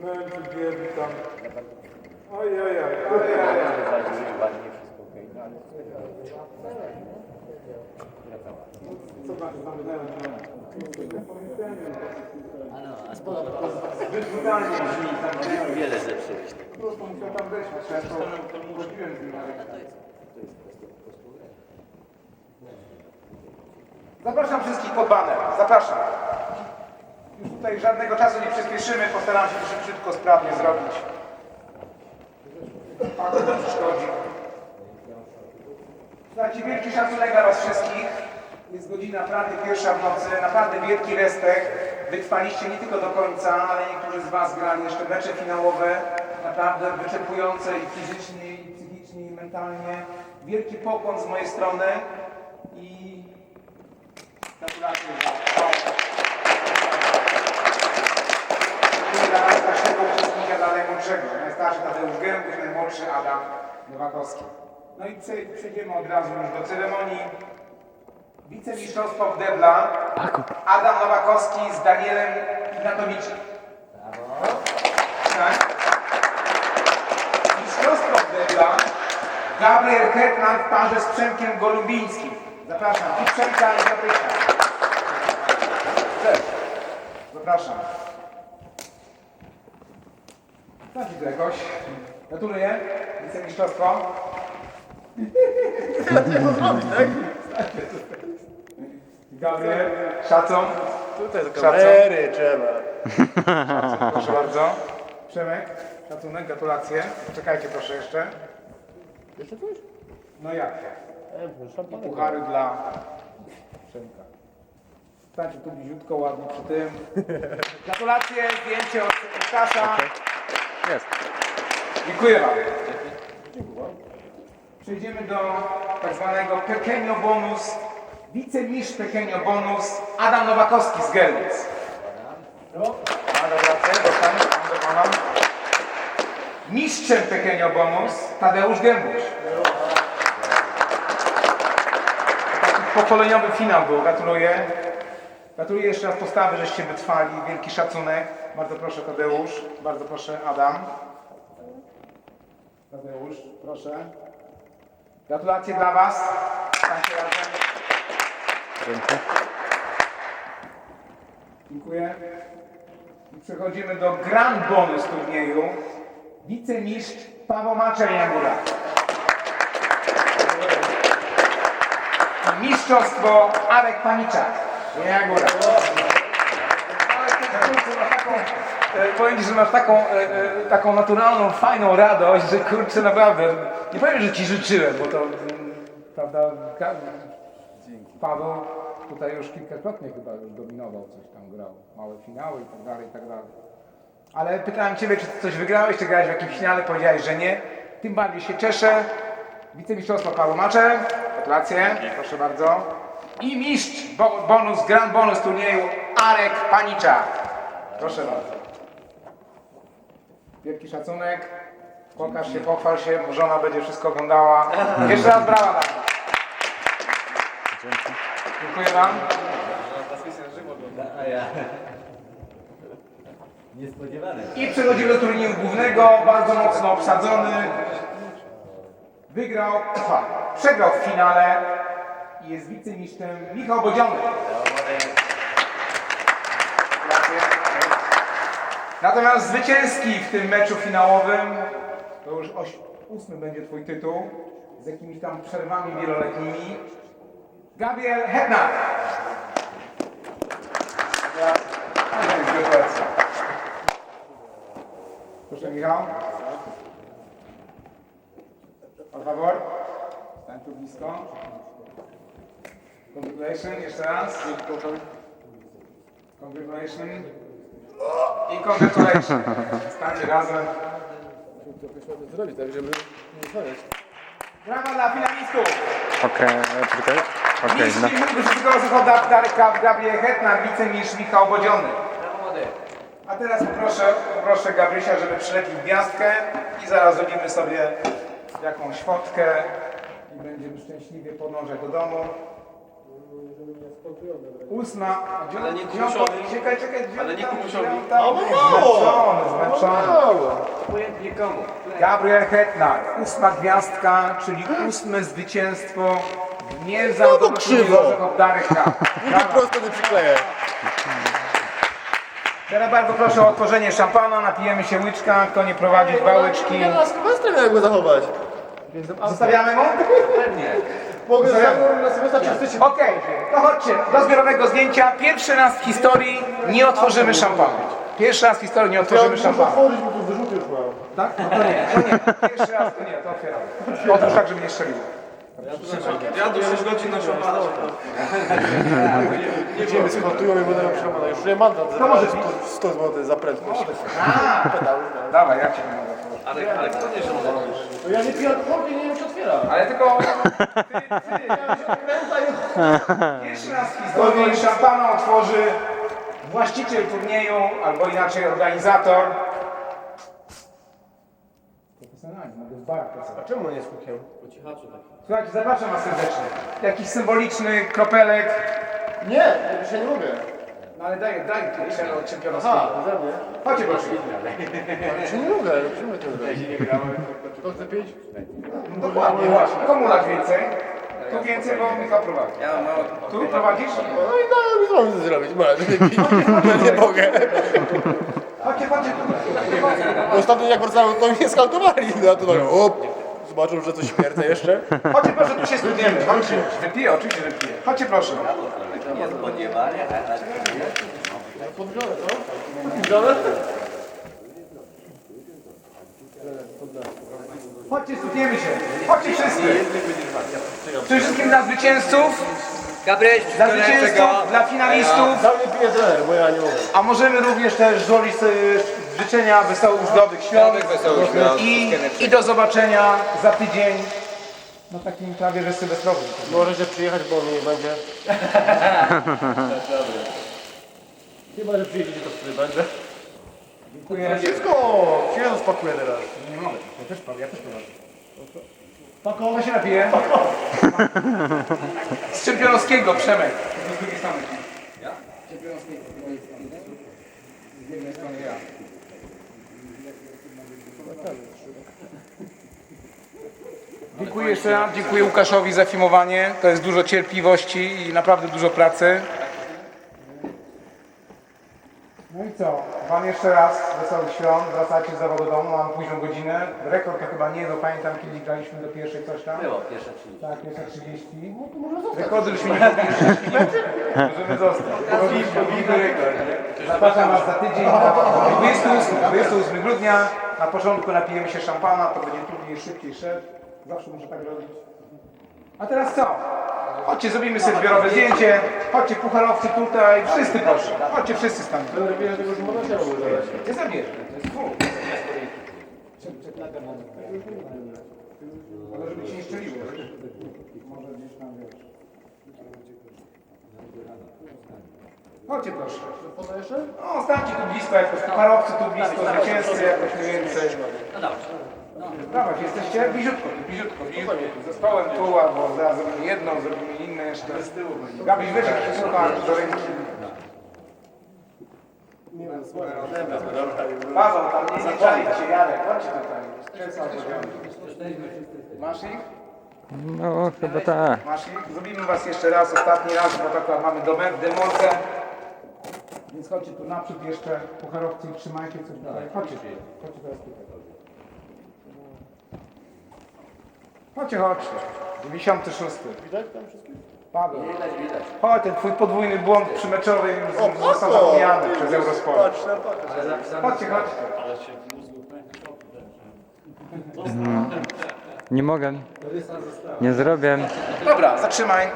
Wnętrz biedny tam. Ojej, ojej, Co znaczy? Wyzwanie brzmi tam. Wiele prostu musiał tam często chodziłem z nim. Zapraszam wszystkich pod baner. Zapraszam. Już tutaj żadnego czasu nie przyspieszymy. Postaram się to szybciutko, sprawnie zrobić. Pan to przeszkodzi. Słuchajcie, wielki szacunek dla Was wszystkich. Jest godzina prawie pierwsza w nocy. Naprawdę wielki respekt. Wytrwaliście nie tylko do końca, ale niektórzy z Was grali jeszcze mecze finałowe. Naprawdę wyczerpujące i fizycznie, i psychicznie, i mentalnie. Wielki pokłon z mojej strony i gratulacje za to. Dla najstarszego uczestnika, dla najmłodszego. Najstarszy Tadeusz Gębuś, najmłodszy Adam Nowakowski. No i prze- przejdziemy od razu już do ceremonii. Wicemistrzostwo w Debla. Adam Nowakowski z Danielem Ignatowiczem. Tak. Mistrzostwo w Debla. Gabriel Hetman w parze z Przemkiem Golubińskim. Zapraszam. I Przemka i Gabrysia. Cześć. Zapraszam. Znacie tu jakoś. Gratuluję. Wicemistrzostwo. Gabriel, szacun. Tutaj do kamery trzeba. Proszę bardzo. Przemek, szacunek, gratulacje. Czekajcie proszę jeszcze. Jeszcze coś? No jak? E, szampanek. Puchary dla Przemka. Stańcie tu bliziutko, ładnie przy tym. Gratulacje, zdjęcie od Łukasza. Jest. Dziękuję Wam. Przejdziemy do tak zwanego Pekenio Bonus. Wicemistrz Pekenio Bonus Adam Nowakowski z Gerlitz. Mistrzem Pekenio Bonus Tadeusz Gębuś. Taki pokoleniowy finał był, gratuluję. Gratuluję jeszcze raz postawy, żeście wytrwali. Wielki szacunek. Bardzo proszę Tadeusz, bardzo proszę Adam. Tadeusz, proszę. Gratulacje dla Was. Dziękuję. I przechodzimy do Grand Bonus turnieju. Wicemistrz Paweł Maczer Jagóra. I mistrzostwo Arek Paniczak. Taką, e, Powiem Ci, że masz taką, e, e, taką naturalną, fajną radość, że kurczę naprawdę, nie powiem, że Ci życzyłem, bo to, mm, prawda, ka- Paweł tutaj już kilkakrotnie chyba już dominował, coś tam grał, małe finały i tak dalej, i tak dalej. Ale pytałem Ciebie, czy coś wygrałeś, czy grałeś w jakimś finale, powiedziałeś, że nie. Tym bardziej się cieszę. Wicemistrzostwo Paweł Macze, gratulacje, proszę bardzo. I mistrz, bo, bonus, grand bonus turnieju Arek Panicza. Proszę bardzo. Wielki szacunek. Pokaż się, pochwal się, żona będzie wszystko oglądała. Jeszcze raz brawa dla mnie. Dziękuję Wam. Niespodziewane. I przechodzimy do turnieju głównego, bardzo mocno obsadzony. Wygrał, aha, przegrał w finale i jest wicemistrzem Michał Bodziony. Natomiast zwycięski w tym meczu finałowym, to już oś, ósmy będzie Twój tytuł, z jakimiś tam przerwami wieloletnimi, Gabriel. Gratulacje. Proszę Michał. Por favor. Stań tu blisko. Congratulations, jeszcze raz. Congratulations. I congratulations. Stańcie razem. To jakoś mamy zrobić, tak żeby nie zostawiać. Brawa dla finalistów. Okej, e, poczekaj. Okej, Mistrz no. okay, Wysokiego Zachodu Darek Gabriel Hetman, wicemistrz Michał Bodziony. A teraz poproszę, poproszę Gabrysia, żeby przylepił gwiazdkę i zaraz zrobimy sobie jakąś fotkę i będziemy szczęśliwie podążać do domu. Ósma, Ale nie dziewiąta, Kubusiowi. czekaj, czekaj, dziewiąta, Ale nie Kubusiowi. dziewiąta, O, zmęczony, zmęczony. Obojętnie komu. Gabriel Hetnar, ósma gwiazdka, czyli ósme zwycięstwo w niezawodowym krzywo. Darek Cup. Nigdy prosto nie przykleję. Teraz bardzo proszę o otworzenie szampana, napijemy się łyczka, kto nie prowadzi dwa łyczki. Ja na Sylwestra miałem go zachować. Zostawiamy mu? Mogę Zostawiamy. zachować na Sylwestra czy chcecie? Okej, to chodźcie, do zbiorowego zdjęcia. Pierwszy raz w historii nie otworzymy szampana. Pierwszy raz w historii nie otworzymy szampana. otworzyć, bo już. Tak? No to nie, to nie. Pierwszy raz to nie, to otwieramy. Otóż tak, żeby nie strzeliło. Ja do 6 godzin na szampana. Idziemy, skontują i będę miał przemana. Już nie mandat za To może 100, 100 zł za prędkość. Dawaj, mogę otworzyć. Ale, ale kto nie żąda? No ja nie piję alkoholu, nie wiem jak się otwiera. Ale tylko... Ty, ty, Pierwszy raz w historii szampana otworzy właściciel turnieju, albo inaczej organizator. Pracować. A czemu nie z hukiem? Słuchajcie, zapraszam Was serdecznie. Jakiś symboliczny kropelek. Nie, ja dzisiaj nie mogę. No ale daj, daj tu od Aha, czempionowskiego. ze mnie. Chodźcie proszę. Ale dzisiaj nie mogę, musimy to zrobić. Kto chce pić? Dokładnie, właśnie. Komu dać więcej? Tu więcej, bo Michał prowadzi. Ja mam mało. Tu prowadzisz? No i no, i co mam zrobić? No nie mogę. Chodźcie, chodźcie tu. Ostatnio jak wracałem, to mnie skaltowali. No to tak, op. Zobaczą, że coś śmierdzę jeszcze. Chodźcie proszę, tu się studniemy. Chodźcie. Wypiję, oczywiście wypiję. Chodźcie proszę. Co? Chodźcie, studniemy się. Chodźcie wszyscy. Przede wszystkim dla zwycięzców, Gabriel, dla zwycięzców, dla finalistów. Za mnie pije trener, bo ja nie mogę. A możemy również też złożyć sobie życzenia wesołych, zdrowych świąt. I, I do zobaczenia za tydzień na takim prawie że sylwestrowym. Możecie przyjechać, bo mnie nie będzie. Chyba, że przyjedziecie, to wtedy będzie. Dziękuję. Dziecko! Się rozpakuję teraz. Nie mogę, ja też, ja też prowadzę. Kto się napije? Z Czempionowskiego, Przemek. Z drugiej strony. Ja? Czempionowskiego, z mojej strony. Z jednej strony ja. Dziękuję jeszcze raz, dziękuję Łukaszowi za filmowanie. To jest dużo cierpliwości i naprawdę dużo pracy. No i co? Wam jeszcze raz wesołych świąt, wracajcie z zawodu do domu, mam późną godzinę. Rekord to chyba nie, bo pamiętam kiedy graliśmy do pierwszej coś tam. Było pierwsze 30. Tak, pierwsza 30. Rekordy już mi nie. Możemy zostać. Pobijmy rekord. Zapraszam Was za tydzień, na 28, 28 grudnia. Na początku napijemy się szampana, to będzie turniej szybciej szedł. Zawsze muszę tak robić. A teraz co? Chodźcie, zrobimy sobie zbiorowe zdjęcie. Chodźcie, pucharowcy tutaj. Wszyscy proszę. Chodźcie, wszyscy zadać. Nie zabierz. Ale żeby ci nie szczeliło. Może gdzieś tam wiesz. Chodźcie proszę. Jeszcze? No, stańcie tu blisko, jakoś parowcy tu blisko, zwycięzcy jakoś mniej więcej. Dawaj, jesteście bliziutko, bliziutko, bliziutko. Zespołem tu, albo zaraz zrobimy jedną, zrobimy inne jeszcze. Gabiś, weź jakiś do ręki. Paweł, tam nie zaczajcie, Jarek, chodźcie tutaj. Masz ich? No, chyba tak. Masz ich? Zrobimy was jeszcze raz, ostatni raz, bo tak mamy domek, demolkę. Więc chodźcie tu naprzód jeszcze, pucharowcy i trzymajcie coś tutaj. Chodźcie, chodźcie teraz tutaj. Chodźcie, chodźcie. 96. Widać tam wszystkich? Paweł. Chodź, ten twój podwójny błąd przymeczowy już został zapomniany przez Eurosport. Patrz na patrz. Chodźcie, chodźcie. Nie mogę. Nie zrobię. Dobra, zatrzymaj.